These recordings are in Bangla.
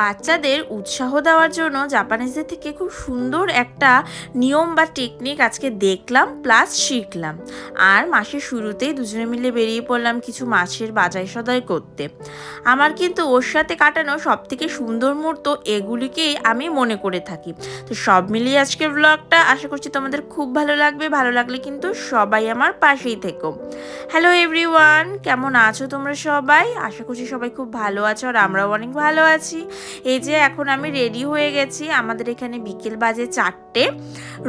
বাচ্চাদের উৎসাহ দেওয়ার জন্য জাপানিজদের থেকে খুব সুন্দর একটা নিয়ম বা টেকনিক আজকে দেখলাম প্লাস শিখলাম। আর মাসের শুরুতেই দুজনে মিলে বেরিয়ে পড়লাম কিছু মাছের বাজার সদাই করতে। আমার কিন্তু ওর সাথে কাটানো সব থেকে সুন্দর মুহূর্ত এগুলিকেই আমি মনে করে থাকি। তো সব মিলিয়ে আজকের ব্লগটা আশা করছি তোমাদের খুব ভালো লাগবে, ভালো লাগলে কিন্তু সবাই আমার পাশেই থেকো। হ্যালো এভরিওয়ান কেমন আছো তোমরা সবাই? আশা করছি সবাই খুব ভালো আছো আর আমরাও অনেক ভালো আছি। এই যে এখন আমি রেডি হয়ে গেছি, আমাদের এখানে বিকেল বাজে চারটে।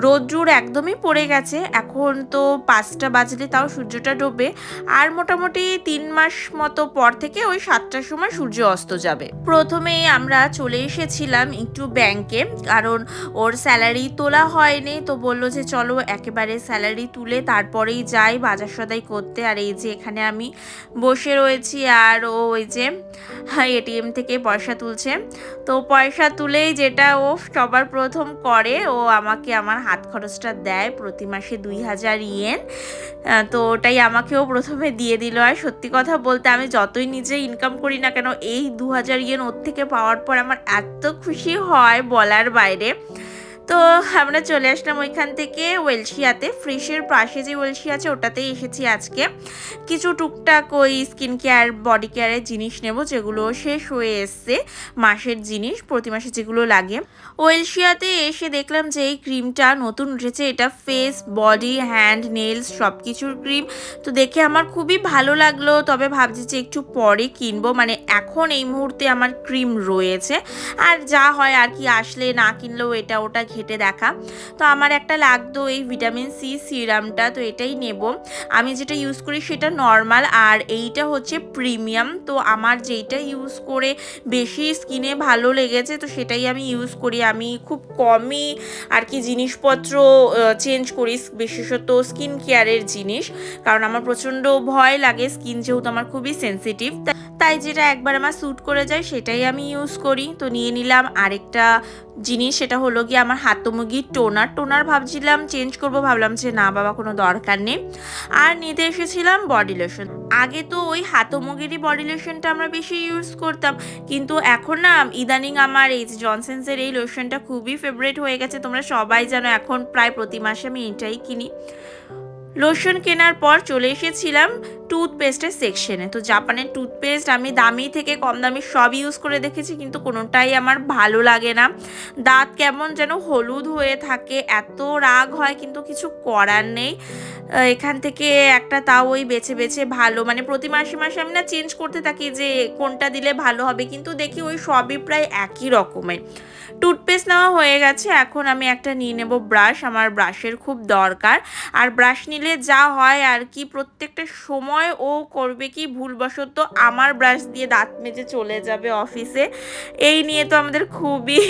রোদ্রুর একদমই পড়ে গেছে, এখন তো পাঁচটা বাজলে তাও সূর্যটা ডোবে। আর মোটামুটি তিন মাস মতো পর থেকে ওই সাতটার সময় সূর্য অস্ত যাবে। প্রথমেই আমরা চলে এসেছিলাম একটু ব্যাংকে, কারণ ওর স্যালারি তোলা হয়নি, তো বলল যে চলো একেবারে স্যালারি তুলে তারপরেই যাই বাজার সদাই করতে। আর এই যে এখানে আমি বসে রয়েছি আর ও ওই যে এটিএম থেকে পয়সা তুলছে। তো পয়সা তুলেই যেটা ও সবার প্রথম করে, ও আমাকে আমার হাত খরচটা দেয় প্রতি মাসে দুই হাজার ইয়েন। তো ওটাই আমাকেও প্রথমে দিয়ে দিল। আর সত্যি কথা বলতে আমি যতই নিজে ইনকাম করি না কেন, এই দু হাজার ইয়েন ওর থেকে পাওয়ার পর আমার এত খুশি হয় বলার বাইরে। তো আমরা চলে আসলাম ওইখান থেকে ওয়েলশিয়াতে। ফ্রেশের পাশে যে ওয়েলসিয়া আছে, ওটাতেই এসেছি আজকে। কিছু টুকটাক ওই স্কিন কেয়ার বডি কেয়ারের জিনিস নেব, যেগুলো শেষ হয়ে এসছে, মাসের জিনিস, প্রতি মাসে যেগুলো লাগে। ওয়েলশিয়াতে এসে দেখলাম যে এই ক্রিমটা নতুন উঠেছে, এটা ফেস বডি হ্যান্ড নেলস সব কিছুর ক্রিম তো দেখে আমার খুবই ভালো লাগল, তবে ভাবছি যে একটু পরে কিনবো। মানে এখন এই মুহূর্তে আমার ক্রিম রয়েছে। আর যা হয় আর কি, আসলে না কিনলেও এটা ওটা ঘেটে দেখা। তো আমার একটা লাগতো এই ভিটামিন সি সিরামটা তো এটাই নেব। আমি যেটা ইউজ করি সেটা নর্মাল আর এইটা হচ্ছে প্রিমিয়াম তো আমার যেইটা ইউজ করে বেশি স্কিনে ভালো লেগেছে, তো সেটাই আমি ইউজ করি। আমি খুব কমই আর কি জিনিসপত্র চেঞ্জ করি, বিশেষত স্কিন কেয়ারের জিনিস। কারণ আমার প্রচণ্ড ভয় লাগে স্কিন যেহেতু আমার খুবই সেন্সিটিভ তাই যেটা একবার আমার স্যুট করে যায় সেটাই আমি ইউজ করি। তো নিয়ে নিলাম আরেকটা জিনিস, সেটা হলো গিয়ে আমার হাতমুগির টোনার টোনার ভাবছিলাম চেঞ্জ করব, ভাবলাম যে না, বাবা, কোনো দরকার নেই। আর নিতে এসেছিলাম বডি লোশন আগে তো ওই হাতমুগিরই বডি লোশনটা আমরা বেশি ইউজ করতাম। কিন্তু এখন না, ইদানিং আমার এই জনসেন্সের এই লোশনটা খুবই ফেভারিট হয়ে গেছে। তোমরা সবাই জানো, এখন প্রায় প্রতি মাসে আমি এটাই কিনি। লোশন কেনার পর চলে এসেছিলাম টুথপেস্টের সেকশনে। তো জাপানের টুথপেস্ট আমি দামি থেকে কম দামি সব ইউজ করে দেখেছি, কিন্তু কোনোটাই আমার ভালো লাগে না। দাঁত কেমন যেন হলুদ হয়ে থাকে, এত রাগ হয় কিন্তু কিছু করার নেই। এখান থেকে একটা তাও ওই বেছে বেছে ভালো মানে প্রতি মাসে মাসে আমি না চেঞ্জ করতে থাকি যে কোনটা দিলে ভালো হবে, কিন্তু দেখি ওই সবই প্রায় একই রকমের। টুথপেস্ট নেওয়া হয়ে গেছে, এখন আমি একটা নিয়ে নেব ব্রাশ, আমার ব্রাশের খুব দরকার। আর ব্রাশ নিলে যা হয় আর কি, প্রত্যেকটা সময় ও করবে কি ভুলবশত আমার ব্রাশ দিয়ে দাঁত মেজে চলে যাবে অফিসে এই নিয়ে তো আমাদের খুবই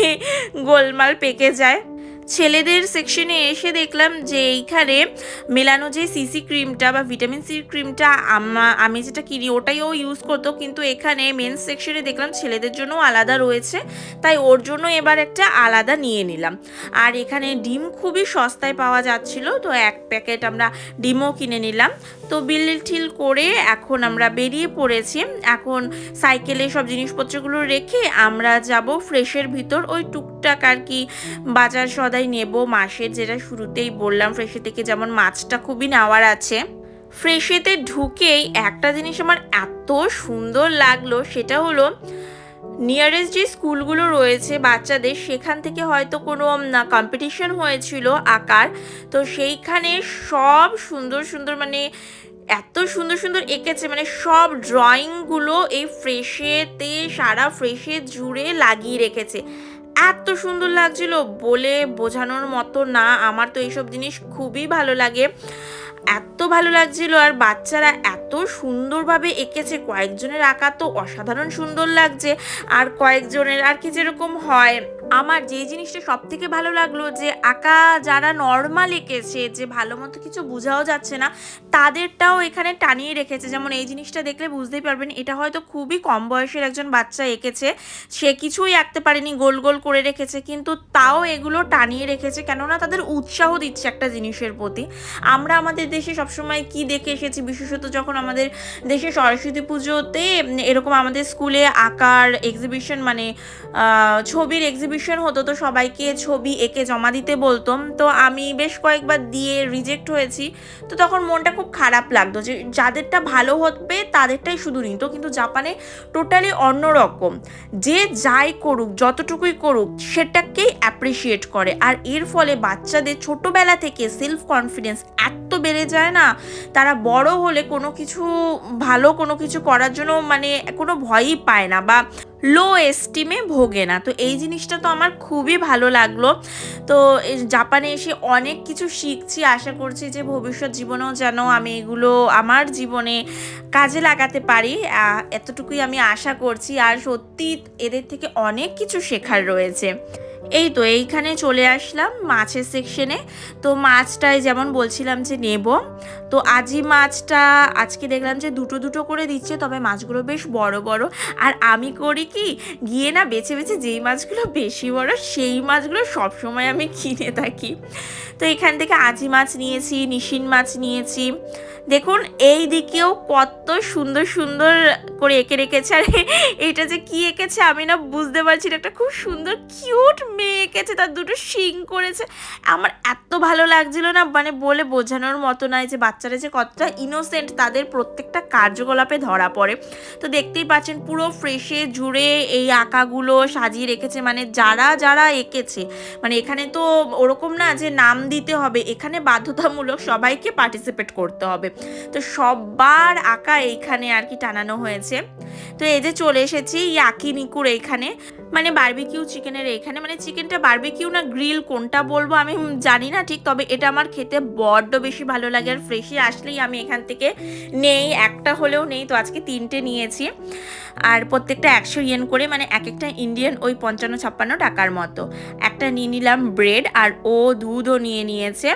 গোলমাল পেকে যায়। ছেলেদের সেকশনে এসে দেখলাম যে এইখানে মেলানো যে সিসি ক্রিমটা বা ভিটামিন সি ক্রিমটা আমা- যেটা কিনি ওটাই ও ইউজ করতো, কিন্তু এখানে মেন সেকশনে দেখলাম ছেলেদের জন্য আলাদা রয়েছে, তাই ওর জন্য এবার একটা আলাদা নিয়ে নিলাম। আর এখানে ডিম খুবই সস্তায় পাওয়া যাচ্ছিল, তো এক প্যাকেট আমরা ডিমও কিনে নিলাম। তো বিল ঠিল করে এখন আমরা বেরিয়ে পড়েছি। এখন সাইকেলে সব জিনিসপত্রগুলো রেখে আমরা যাব ফ্রেশের ভিতর ওই টুকটাক আর কি বাজার সদাই নেব মাসের যেটা শুরুতেই বললাম, ফ্রেশে থেকে যেমন মাছটা খুবই নেওয়ার আছে। ফ্রেশেতে ঢুকেই একটা জিনিস আমার এত সুন্দর লাগল, সেটা হলো নিয়ারেস্ট যে স্কুলগুলো রয়েছে বাচ্চাদের, সেখান থেকে হয়তো কোনো কম্পিটিশন হয়েছিল আঁকার। তো সেইখানে সব সুন্দর সুন্দর মানে এত সুন্দর সুন্দর এঁকেছে মানে সব ড্রয়িংগুলো এই ফ্রেশেতে, সারা ফ্রেশে জুড়ে লাগিয়ে রেখেছে। এত সুন্দর লাগছিল বলে বোঝানোর মতো না। আমার তো এইসব জিনিস খুবই ভালো লাগে। এত ভালো লাগছিল আর বাচ্চারা এত সুন্দরভাবে এঁকেছে। কয়েকজনের আঁকা তো অসাধারণ সুন্দর লাগছে। আর কয়েকজনের আর কি যেরকম হয় আমার যে জিনিসটা সব থেকে ভালো লাগল যে আঁকা যারা নর্মাল এঁকেছে, যে ভালো মতো কিছু বোঝাও যাচ্ছে না, তাদেরটাও এখানে টানিয়ে রেখেছে। যেমন এই জিনিসটা দেখলে বুঝতেই পারবেন, এটা হয়তো খুবই কম বয়সের একজন বাচ্চা এঁকেছে। সে কিছুই আঁকতে পারেনি, গোল গোল করে রেখেছে, কিন্তু তাও এগুলো টানিয়ে রেখেছে, কেননা তাদের উৎসাহ দিচ্ছে একটা জিনিসের প্রতি। আমরা আমাদের দেশে সবসময় কি দেখে এসেছি? বিশেষত যখন আমাদের দেশে সরস্বতী পুজোতে এরকম আমাদের স্কুলে আঁকার এক্সিবিশন মানে ছবির এক্সিবিশন হতো, তো সবাইকে ছবি এঁকে জমা দিতে বলতাম। তো আমি বেশ কয়েকবার দিয়ে রিজেক্ট হয়েছি। তো তখন মনটা খুব খারাপ লাগতো যে যাদেরটা ভালো হবে তাদেরটাই শুধু নিত। কিন্তু জাপানে টোটালি অন্যরকম। যে যাই করুক, যতটুকুই করুক, সেটাকেই অ্যাপ্রিসিয়েট করে। আর এর ফলে বাচ্চাদের ছোটবেলা থেকে সেলফ কনফিডেন্স এত বেড়ে যায় না। তারা বড় হলে কোনো কিছু ভালো কোনো কিছু করার জন্য মানে কোনো ভয়ই পায় না বা লো এস্টিমে ভোগে না। তো এই জিনিসটা তো আমার খুবই ভালো লাগল। তো জাপানে এসে অনেক কিছু শিখছি, আশা করছি যে ভবিষ্যৎ জীবনেও যেন আমি এগুলো আমার জীবনে কাজে লাগাতে পারি। এতটুকুই আমি আশা করছি। আর সত্যি এদের থেকে অনেক কিছু শেখার রয়েছে। এই তো এইখানে চলে আসলাম মাছের সেকশনে তো মাছটাই যেমন বলছিলাম যে নেব। তো আজি মাছটা আজকে দেখলাম যে দুটো দুটো করে দিচ্ছে, তবে মাছগুলো বেশ বড় বড়। আর আমি করি কি, গিয়ে না বেছে বেছে যেই মাছগুলো বেশি বড়, সেই মাছগুলো সবসময় আমি কিনে থাকি। তো এখান থেকে আজি মাছ নিয়েছি, নিশিন মাছ নিয়েছি। দেখুন, এই দিকেও কত সুন্দর সুন্দর করে এঁকে রেখেছে। আর, এটা যে কি এঁকেছে আমি না বুঝতে পারছি না। একটা খুব সুন্দর কিউট মেয়ে এঁকেছে তার দুটো শিং করেছে। আমার এত ভালো লাগছিল না মানে বলে বোঝানোর মতো নয় যে বাচ্চারা যে কতটা ইনোসেন্ট তাদের প্রত্যেকটা কার্যকলাপে ধরা পড়ে। তো দেখতেই পাচ্ছেন, পুরো ফ্রেশে জুড়ে এই আঁকাগুলো সাজিয়ে রেখেছে মানে যারা যারা এঁকেছে মানে এখানে তো ওরকম না যে নাম দিতে হবে, এখানে বাধ্যতামূলক সবাইকে পার্টিসিপেট করতে হবে। তো সবার আঁকা এইখানে আর কি টানানো হয়েছে। তো এই যে চলে এসেছি ইয়াকিনিকুর এইখানে। মানে বার্বিকিউ চিকেনের এখানে মানে চিকেনটা বার্বিকিউ না গ্রিল কোনটা বলব আমি জানি না ঠিক, তবে এটা আমার খেতে বড্ড বেশি ভালো লাগে আর ফ্রেশে আসলেই আমি এখান থেকে নেই, একটা হলেও নেই, তো আজকে তিনটে নিয়েছি। আর প্রত্যেকটা একশো ইয়েন করে মানে এক একটা ইন্ডিয়ান ওই পঞ্চান্ন ছাপ্পান্ন টাকার মতো। একটা নিয়ে নিলাম ব্রেড আর ও দুধও নিয়ে নিয়েছে।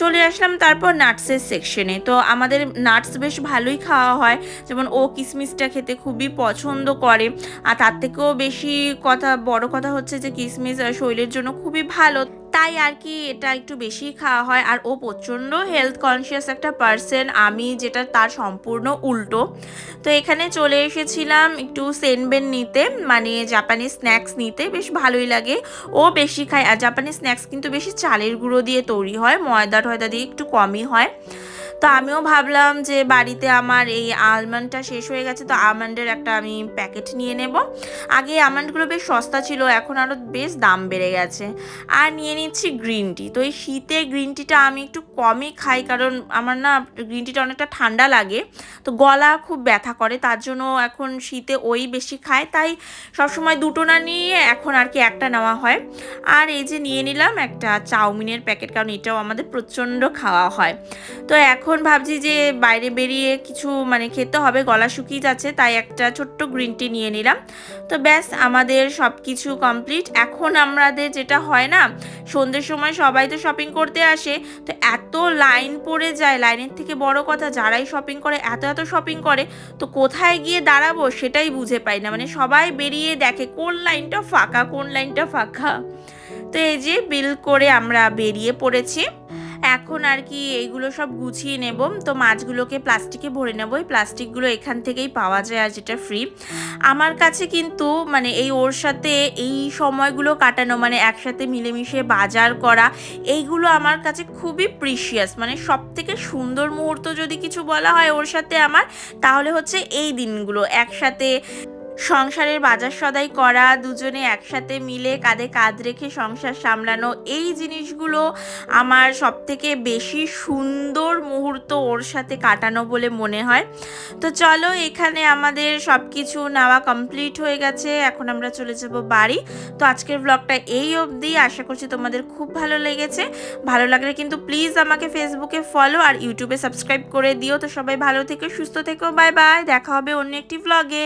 চলে আসলাম তারপর নাটসের সেকশনে তো আমাদের নাটস বেশ ভালোই খাওয়া হয়। যেমন ও কিসমিসটা খেতে খুবই পছন্দ করে। আর তার থেকেও বেশি কথা, বড় কথা হচ্ছে যে কিসমিস শরীরের জন্য খুবই ভালো। তাই আর কি এটা একটু বেশি খাওয়া হয়। আর ও প্রচণ্ড হেলথ কনসিয়াস একটা পার্সন আমি যেটা তার সম্পূর্ণ উল্টো। তো এখানে চলে এসেছিলাম একটু সেনবেন নিতে মানে জাপানি স্ন্যাক্স নিতে, বেশ ভালোই লাগে। ও বেশি খায়, আর জাপানি স্ন্যাক্স কিন্তু বেশি চালের গুঁড়ো দিয়ে তৈরি হয় ময়দা টয়দা দিয়ে একটু কমই হয়। তো আমিও ভাবলাম যে বাড়িতে আমার এই আলমন্ডটা শেষ হয়ে গেছে, তো আমন্ডের একটা আমি প্যাকেট নিয়ে নেব। আগে আমন্ডগুলো বেশ সস্তা ছিল, এখন আরও বেশ দাম বেড়ে গেছে। আর নিয়ে নিচ্ছি গ্রিন টি তো এই শীতে গ্রিন টিটা আমি একটু কমই খাই, কারণ আমার না গ্রিন টিটা অনেকটা ঠান্ডা লাগে, তো গলা খুব ব্যথা করে, তার জন্য এখন শীতে ওই বেশি খায় তাই সবসময় দুটো না নিয়ে এখন আর কি একটা নেওয়া হয়। আর এই যে নিয়ে নিলাম একটা চাউমিনের প্যাকেট কারণ এটাও আমাদের প্রচণ্ড খাওয়া হয়। তো এখন ভাবছি যে বাইরে বেরিয়ে কিছু মানে খেতে হবে, গলা শুকিয়ে যাচ্ছে, তাই একটা ছোট্ট গ্রিন টি নিয়ে নিলাম। তো ব্যাস, আমাদের সব কিছু কমপ্লিট এখন আমাদের যেটা হয় না, সন্ধ্যের সময় সবাই তো শপিং করতে আসে, তো এত লাইন পড়ে যায় লাইনের থেকে বড় কথা, যারাই শপিং করে, এত এত শপিং করে, তো কোথায় গিয়ে দাঁড়াবো সেটাই বুঝে পাই না। মানে সবাই বেরিয়ে দেখে কোন লাইনটা ফাঁকা, কোন লাইনটা ফাঁকা। তো এই যে বিল করে আমরা বেরিয়ে পড়েছি। এখন আর কি এইগুলো সব গুছিয়ে নেব। তো মাছগুলোকে প্লাস্টিকে ভরে নেব। এই প্লাস্টিকগুলো এখান থেকেই পাওয়া যায় আর যেটা ফ্রি আমার কাছে কিন্তু মানে এই ওর সাথে এই সময়গুলো কাটানো মানে একসাথে মিলেমিশে বাজার করা, এইগুলো আমার কাছে খুবই প্রিশিয়াস মানে সব থেকে সুন্দর মুহূর্ত যদি কিছু বলা হয় ওর সাথে আমার, তাহলে হচ্ছে এই দিনগুলো। একসাথে সংসারের বাজার সদাই করা, দুজনে একসাথে মিলে কাঁধে কাঁধ রেখে সংসার সামলানো, এই জিনিসগুলো আমার সব থেকে বেশি সুন্দর মুহূর্ত ওর সাথে কাটানো বলে মনে হয়। তো চলো এখানে আমাদের সব কিছু নেওয়া কমপ্লিট হয়ে গেছে, এখন আমরা চলে যাব বাড়ি। তো আজকের ব্লগটা এই অবধি, আশা করছি তোমাদের খুব ভালো লেগেছে। ভালো লাগলে কিন্তু প্লিজ আমাকে ফেসবুকে ফলো আর ইউটিউবে সাবস্ক্রাইব করে দিও। তো সবাই ভালো থেকো, সুস্থ থেকো বাই বাই দেখা হবে অন্য একটি ব্লগে